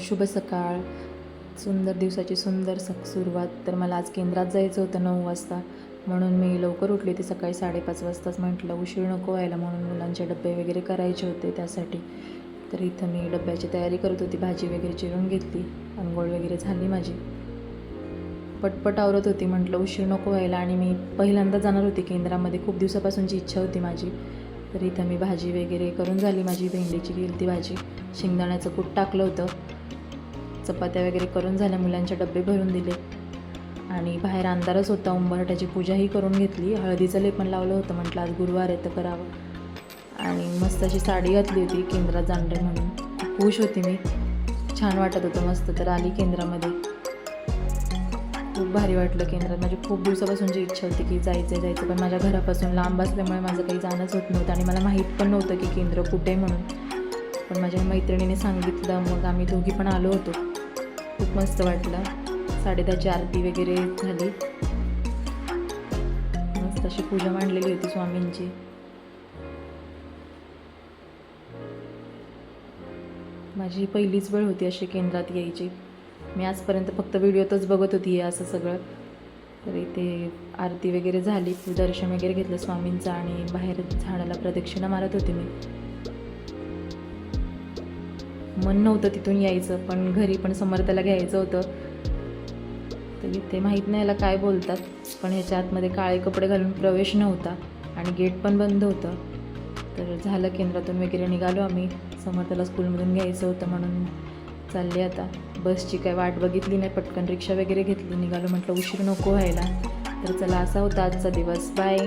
शुभ सकाळ सुंदर दिवसाची सुंदर सक सुरुवात. तर मला आज केंद्रात जायचं होतं नऊ वाजता. म्हणून मी लवकर उठली होती सकाळी साडेपाच वाजताच. म्हटलं उशीर नको व्हायला. म्हणून मुलांचे डबे वगैरे करायचे होते त्यासाठी. तर इथं मी डब्याची तयारी करत होती. भाजी वगैरे चिरून घेतली. आंघोळ वगैरे झाली माझी. पटपट आवरत होती. म्हटलं उशीर नको व्हायला. आणि मी पहिल्यांदा जाणार होती केंद्रामध्ये. खूप दिवसापासूनची इच्छा होती माझी. तर इथं मी भाजी वगैरे करून झाली. माझी भेंडीची गेली ती भाजी. शेंगदाण्याचं कूट टाकलं होतं. चपात्या वगैरे करून झाल्या मुलांचे डबे भरून दिले. आणि बाहेर अंधारच होता उंबरठ्याची पूजाही करून घेतली. हळदीचं लेपण लावलं होतं म्हटलं आज गुरुवार आहे तर करावं. आणि मस्त अशी साडी घातली होती केंद्रात जाणार म्हणून. खूप खुश होती मी. छान वाटत होतं मस्त तर आली केंद्रामध्ये. खूप भारी वाटलं केंद्रात. माझी खूप दिवसापासूनची इच्छा होती की जायचं जायचं पण माझ्या घरापासून लांब असल्यामुळे माझं काही जाणंच होत नव्हतं आणि मला माहीत पण नव्हतं की केंद्र कुठे म्हणून. पण माझ्या मैत्रिणीने सांगितलं मग आम्ही दोघी पण आलो होतो. खूप मस्त वाटलं. साडेदहाची आरती वगैरे झाली. मस्त अशी पूजा मांडलेली होती स्वामींची. माझी पहिलीच वेळ होती अशी केंद्रात यायची. मी आजपर्यंत फक्त व्हिडिओतच बघत होती असं सगळं. तर इथे आरती वगैरे झाली. दर्शन वगैरे घेतलं स्वामींचं आणि बाहेर झाडाला प्रदक्षिणा मारत होते मी. मन नव्हतं तिथून यायचं पण घरी पण समर्थाला घ्यायचं होतं. तर इथे माहीत नाही याला काय बोलतात पण ह्याच्या आतमध्ये काळे कपडे घालून प्रवेश नव्हता आणि गेट पण बंद होतं. तर झालं केंद्रातून वगैरे निघालो आम्ही. समर्थाला स्कूलमधून घ्यायचं होतं म्हणून चालले आता. बसची काय वाट बघितली नाही पटकन रिक्षा वगैरे घेतली. निघालो म्हटलं उशीर नको व्हायला. तर चला असा होता आजचा दिवस. बाय